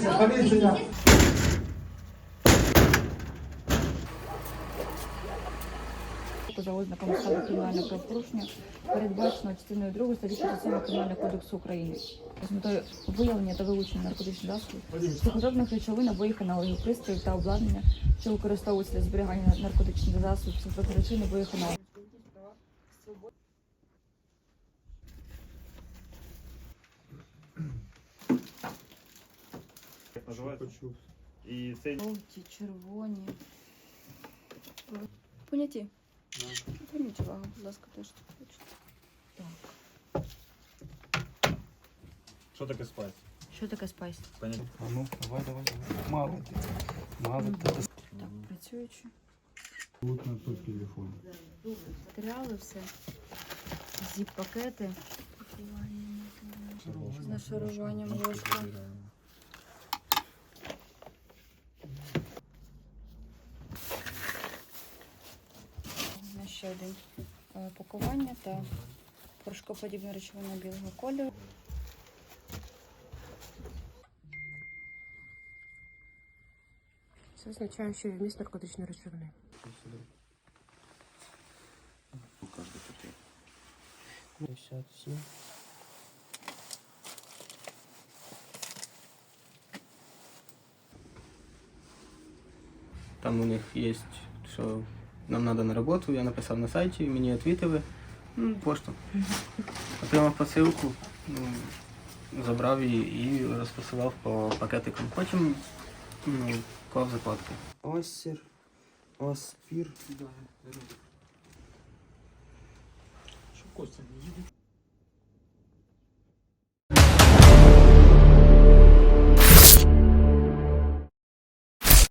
сюди. За ознаками складу правопорушення передбачено частиною 2 статті 47 Кримінального кодексу України з метою виявлення та вилучення наркотичних засобів, психотропних речовин або їх аналогів пристроїв та обладнання, що використовуються для зберігання наркотичних засобів, психотропних речовин або їх аналогів. Як називається? І цей Жовті, червоні. Поняті. Зверніть увагу, будь ласка, теж. що таке спайс? Що таке спайс? Понятно. А ну, давай, давай, давай. Мало тебе. Мало тебе. Так, працюючи. Тут на той телефон. Матеріали все. Зіп-пакети. З нашаруванням ложка. Ще один е, пакування та порошкоподібна речовина білого кольору. Це означає, що вміст наркотичної речовини. Каждый пакет. 57. Там у них є, що нам треба на роботу, я написав на сайті, мені відповіли, ну, пошту. Отримав посилку, ну, забрав її і розпасував по пакетикам. Потім ну, клав закладки. Осір. Оспір. Що Костя не їде?